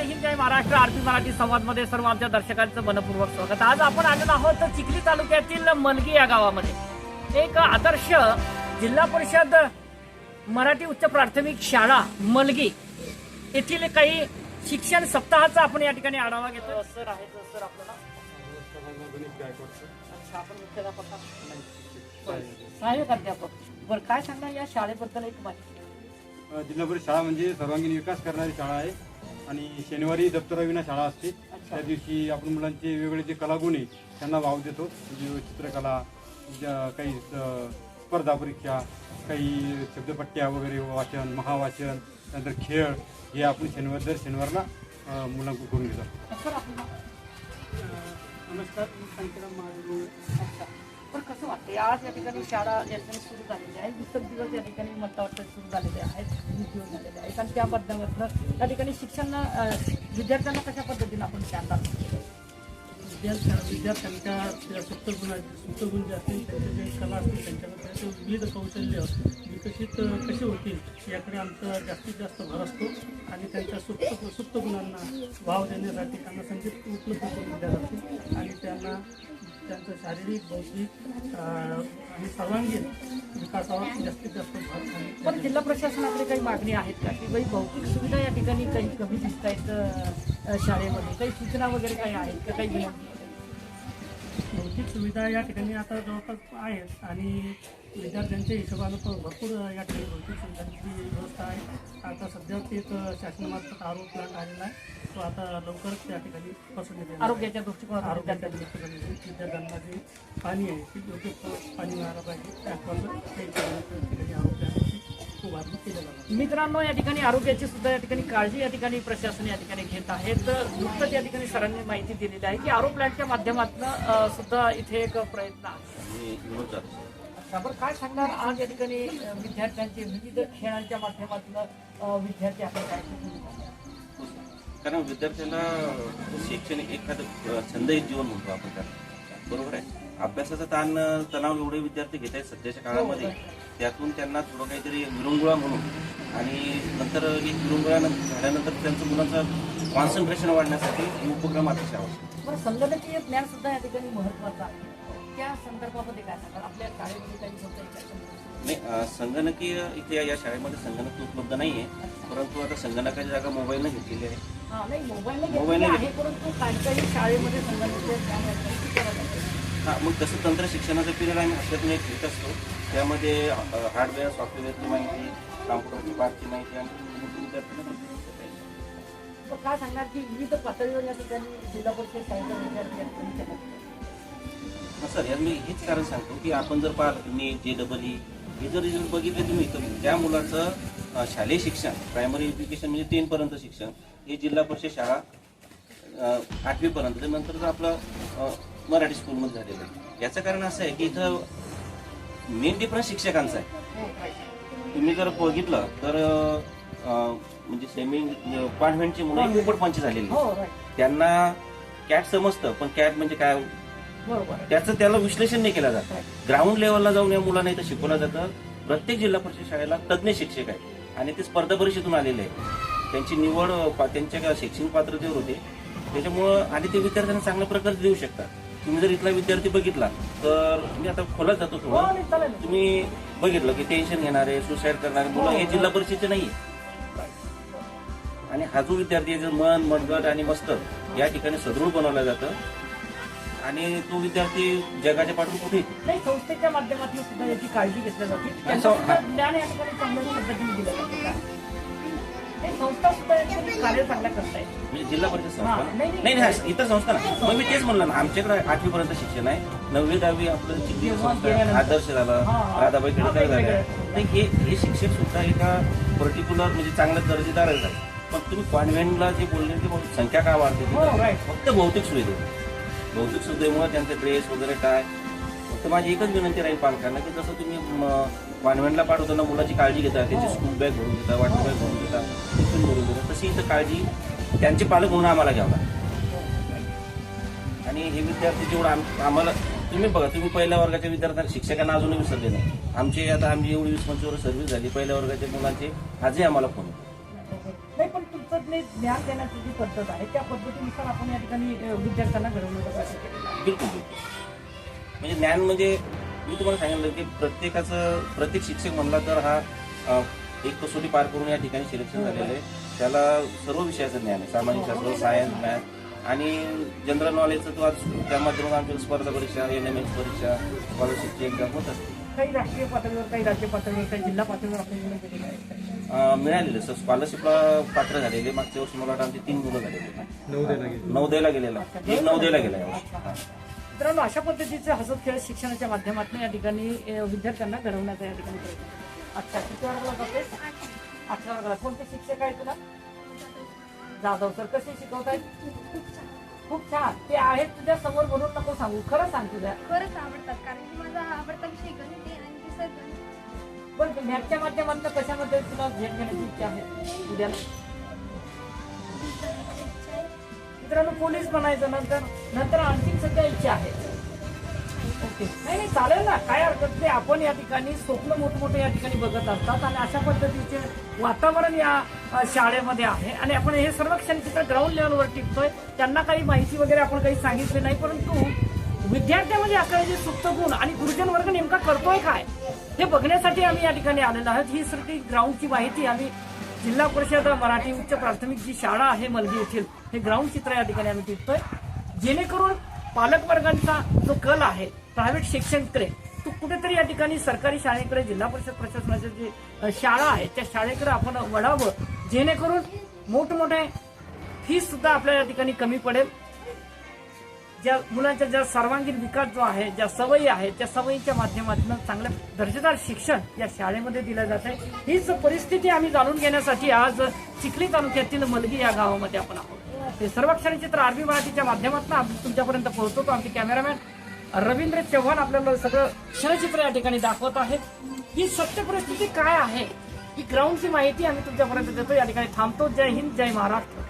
जय हिंद जय महाराष्ट्र. आरती मराठी संवादमध्ये सर्व आमच्या दर्शकांचं मनपूर्वक स्वागत. आज आपण आलेलो आहोत चिखली तालुक्यातील मलगी या गावामध्ये. एक आदर्श जिल्हा परिषद मराठी उच्च प्राथमिक शाळा मलगी. येथील काही शिक्षण सप्ताहाचा आपण या ठिकाणी आढावा घेतो सर आहे सर आपल्याला? सहाय्यक अध्यापक. बरं काय सांगणार या शाळेबद्दल एक माहिती? जिल्हा परिषद शाळा म्हणजे सर्वांगीण विकास करणारी शाळा आहे. आणि शनिवारी दप्तराविना शाळा असते. त्या दिवशी आपण मुलांचे वेगवेगळे जे कलागुण आहे त्यांना वाव देतो. म्हणजे चित्रकला ज्या- काही स्पर्धा परीक्षा काही शब्दपट्ट्या वगैरे वाचन महावाचन त्यानंतर खेळ हे आपण शनिवार दर शनिवारला मुलांकडून करून घेतो नमस्कार पण कसं वाटतं आज या ठिकाणी शाळा या ठिकाणी सुरू झालेली आहे. पुस्तक दिवस या ठिकाणी मला वाटतं सुरू झालेले आहेत वीस दिवस झालेले आहेत. आणि त्या माध्यमातून त्या ठिकाणी शिक्षण विद्यार्थ्यांना कशा पद्धतीने आपण शाळा विद्यार्थ्या विद्यार्थ्यांच्या त्या सुप्तगुणा सुप्तगुण जे असतील त्यांचे जे कला असतील विविध कौशल्य विकसित कसे होतील याकडे आमचा जास्तीत जास्त भर असतो आणि त्यांच्या सुप्त सुप्त गुणांना वाव देण्यासाठी त्यांना संधी उपलब्ध करून दिल्या जाते आणि त्यांना त्यांचं शारीरिक बौद्धिक आणि सर्वांगीण विकासावर जास्तीत जास्त भर पण जिल्हा प्रशासनाकडे काही मागणी आहेत का? की बाई भौतिक सुविधा या ठिकाणी काही कमी दिसत आहेत शाळेमध्ये. काही सूचना वगैरे काही आहेत का? काही भौतिक सुविधा या ठिकाणी आता जवळपास आहेत आणि विद्यार्थ्यांच्या हिशोबानं पण भरपूर या ठिकाणी भौतिक सुविधांची व्यवस्था आहे. आता सध्या तेच शासनामार्फत आरोप प्लॅन आलेला आहे. तो आता लवकरच त्या ठिकाणी पसरण्यात. आरोग्याच्या दृष्टिकोनातून आरोग्याच्या दृष्टीने विद्यार्थ्यांना जे पाणी आहे. ते योग्य पाणी मिळालं पाहिजे. त्याप्रमाणे त्या ठिकाणी त्या मित्रांनो या ठिकाणी आरोग्याची सुद्धा या ठिकाणी काळजी या ठिकाणी प्रशासन या ठिकाणी घेत आहे. तर नुकतंच या ठिकाणी सरांनी माहिती दिलेली आहे की आरो प्लॅनच्या माध्यमातून सुद्धा इथे एक प्रयत्न आहे. काय सांगणार आज या ठिकाणी विद्यार्थ्यांचे विविध खेळांच्या माध्यमातून विद्यार्थी आपण काय कारण विद्यार्थ्याला शैक्षणिक एखादं अ, छंद एक जीवन म्हणतो आपण त्याला. बरोबर आहे? अभ्यासाचा ताण तणाव एवढे विद्यार्थी घेत आहेत सध्याच्या काळामध्ये. त्यातून त्यांना थोडं काहीतरी विरंगुळा म्हणून आणि नंतर एक विरंगुळा झाल्यानंतर त्यांचं मुलांचं कॉन्सन्ट्रेशन वाढण्यासाठी हे उपक्रम अतिशय आवश्यक. बरं संगणकीय ज्ञान सुद्धा या ठिकाणी महत्वाचं आहे. त्या संदर्भामध्ये काय सांगाल? आपल्या शाळेमध्ये काही होतं का? नाही संगणकीय इथे या- शाळेमध्ये संगणक उपलब्ध नाही आहे परंतु आता संगणकाची जागा मोबाईलनं घेतलेली आहे. हा नाही मोबाईल मोबाईलने आहे परंतु काही काही शाळेमध्ये संगणकीय ज्ञान या ठिकाणी शिकवलं जातं. हा मग तसं तंत्र शिक्षणाचा पिरियड आम्ही हप्त्यातून एक घेत असतो. त्यामध्ये हार्डवेअर सॉफ्टवेअरची माहिती कॉम्प्युटरची पार्टची माहिती आणि विद्यार्थ्यांना काय सांगणार की विविध पातळीवर या ठिकाणी जिल्हा परिषद. सर यात मी हेच कारण सांगतो की आपण जर पाहिलं नीट जे डबल ई हे जर रिझल्ट बघितले तुम्ही तर त्या मुलाचं शालेय शिक्षण प्रायमरी एज्युकेशन म्हणजे टेन पर्यंत शिक्षण हे जिल्हा परिषद शाळा आठवी पर्यंत नंतर आपलं मराठी स्कूलमध्ये झालेलं आहे याचं कारण असं आहे की इथं मेन डिफरन्स शिक्षकांचा आहे. तुम्ही जर बघितलं तर अ, म्हणजे सेमी कॉन्व्हेंटची मुलं पोपटपंची झालेली हो आहेत. त्यांना कॅट समजतं पण कॅट म्हणजे काय? बरोबर आहे. त्याचं त्याला विश्लेषण नाही केलं जात. ग्राउंड लेवलला जाऊन या मुलांना इथं शिकवलं जातं. प्रत्येक जिल्हा परिषद शाळेला तज्ज्ञ शिक्षक आहेत. आणि ते स्पर्धा परीक्षेतून आलेले आहेत. त्यांची निवड अ, पा- त्यांच्या शैक्षणिक पात्रतेवर होते. त्याच्यामुळं आणि ते विद्यार्थ्यांना चांगल्या प्रकारे देऊ शकतात. तुम्ही जर इथला विद्यार्थी बघितला तर मी आता खोलत जातो हो, थोडं चालेल. तुम्ही बघितलं की टेन्शन घेणारे सुसाईड करणारे मुलं हे जिल्हा परिषदेचे नाही आणि हा जो विद्यार्थी आहे, जो मन मनगट आणि मस्तक या ठिकाणी सदृढ बनवलं जातं. आणि तो विद्यार्थी जगाच्या पाठून कुठे नाही संस्थेच्या माध्यमातून सुद्धा याची काळजी घेतली जाते. ज्ञान या ठिकाणी चांगल्या पद्धतीने दिलं जातं. नाही, संस्था सुद्धा या ठिकाणी कार्य चांगल्या करतायत म्हणजे जिल्हा परिषद संस्था हा? नाही, नाही. नाही नाही इतर संस्था ना मग मी तेच म्हणलं ना आमच्याकडे आठवी पर्यंत शिक्षण आहे नववी दहावी आपलं चिखली जेव्हा संस्था गेल्यानंतर. आदर्श झालं हा, हा. राधाबाई झाल्या वेगवेगळ्या. नाही हे हे शिक्षक सुद्धा एका पर्टिक्युलर म्हणजे चांगल्या दर्जेदार आहेत पण तुम्ही कॉन्व्हेंटला जे बोलले ते संख्या का वाढते हो, तिथं? right. फक्त भौतिक सुविधे भौतिक सुविधेमुळे त्यांचे ड्रेस वगैरे काय फक्त माझी एकच विनंती राहील पालकांना की जसं तुम्ही म, कॉन्व्हेंटला पाठवताना मुलाची काळजी घेता त्याची हो. स्कूल बॅग भरून देता वाटर बॅग भरून देता तशी काळजी त्यांचे पालक म्हणून आम्हाला घ्यावं लागतं. आणि हे विद्यार्थी जेवढं आम- आम्हाला तुम्ही बघा तुम्ही पहिल्या वर्गाच्या विद्यार्थ्यांना शिक्षकांना अजूनही विसरले नाही. आमचे आता आमची एवढी वीस पंचवीस वर्ष सर्व्हिस झाली पहिल्या वर्गाच्या मुलांचे आजही आम्हाला फोन येतो. नाही पण तुमचं पद्धतीने ज्ञान देण्याची जी पद्धत आहे त्या पद्धतीनुसार आपण या ठिकाणी अ, विद्यार्थ्यांना घडवण्याचा प्रयत्न केलेला आहे. बिलकुल बिलकुल. म्हणजे ज्ञान म्हणजे मी तुम्हाला सांगितलं की प्रत्येकाचं प्रत्येक शिक्षक म्हणला तर हा एक कसोटी पार करून या ठिकाणी सिलेक्शन झालेलं आहे. त्याला सर्व विषयाचं ज्ञान आहे. सामाजिक शास्त्र सायन्स मॅथ आणि जनरल नॉलेजचं तो आज त्या माध्यमातून आमच्या स्पर्धा परीक्षा एन एम एस परीक्षा स्कॉलरशिपची एक्झाम होत असते. काही राष्ट्रीय पातळीवर काही राज्य पातळीवर काही जिल्हा पातळीवर अ, मिळालेलं सर स्कॉलरशिपला पात्र झालेले मागच्या वर्षी मला वाटतं आमचे तीन मुलं झालेले नवोदयला गेलेला. एक नवोदयला गेला. मित्रांनो अशा पद्धतीचे हसत खेळत शिक्षणाच्या माध्यमातून या ठिकाणी विद्यार्थ्यांना घडवण्याचा या ठिकाणी प्रयत्न. अच्छा किती वर्गाला जाते अठरा वर्गाला कोणते शिक्षक आहे तुला? जाधव सर कसे शिकवतायत खूप छान. ते आहेत तुझ्या समोर म्हणून नको सांगू. खरं सांग तुझ्या. खरंच आवडतात कारण की माझा आवडता विषय गणित आहे आणि दुसरा गणित पण मॅथच्या माध्यमातून कशामध्ये तुला भेट घेण्याची इच्छा आहे उद्याला? मित्रांनो पोलीस बनायचं नंतर नंतर आणखी सध्या इच्छा आहे. नाही नाही चालेल ना. काय हरकत नाही. आपण या ठिकाणी स्वप्न मोठमोठे या ठिकाणी बघत असतात आणि अशा पद्धतीचे वातावरण या शाळेमध्ये आहे. आणि आपण हे सर्व क्षणचित्र ग्राउंड लेवलवर टिकतोय. त्यांना काही माहिती वगैरे आपण काही सांगितले नाही परंतु विद्यार्थ्यामध्ये असणारे सुप्त गुण आणि गुरुजन वर्ग नेमका करतोय काय हे बघण्यासाठी आम्ही या ठिकाणी आलेलो आहोत. ही सगळी ग्राउंडची माहिती आम्ही जिल्हा परिषद मराठी उच्च प्राथमिक जी शाळा आहे मलगी येथील हे ग्राउंड चित्र या ठिकाणी आम्ही टिकतोय. जेणेकरून पालकवर्गांचा जो कल आहे प्रायव्हेट शिक्षणकडे तो कुठेतरी या ठिकाणी सरकारी शाळेकडे जिल्हा परिषद प्रशासनाच्या जे शाळा आहे त्या शाळेकडे आपण वळावं जेणेकरून मोठमोठे फीस सुद्धा आपल्या या ठिकाणी कमी पडेल. ज्या मुलांचा ज्या सर्वांगीण विकास जो आहे ज्या सवयी आहेत त्या सवयीच्या माध्यमातून चांगलं दर्जेदार शिक्षण या शाळेमध्ये दिलं जात आहे. हीच परिस्थिती आम्ही जाणून घेण्यासाठी आज चिखली तालुक्यातील मलगी या गावामध्ये आपण आहोत. हे सर्व चित्र आरबी मराठीच्या माध्यमातून आम्ही तुमच्यापर्यंत पोहोचवतो. आमचे कॅमेरामॅन रवींद्र चव्हाण आपल्याला सगळं क्षणचित्र या ठिकाणी दाखवत आहेत. ही सत्य परिस्थिती काय आहे? ही ग्राउंडची माहिती आम्ही तुमच्यापर्यंत देतो. या ठिकाणी थांबतो. जय हिंद जय महाराष्ट्र.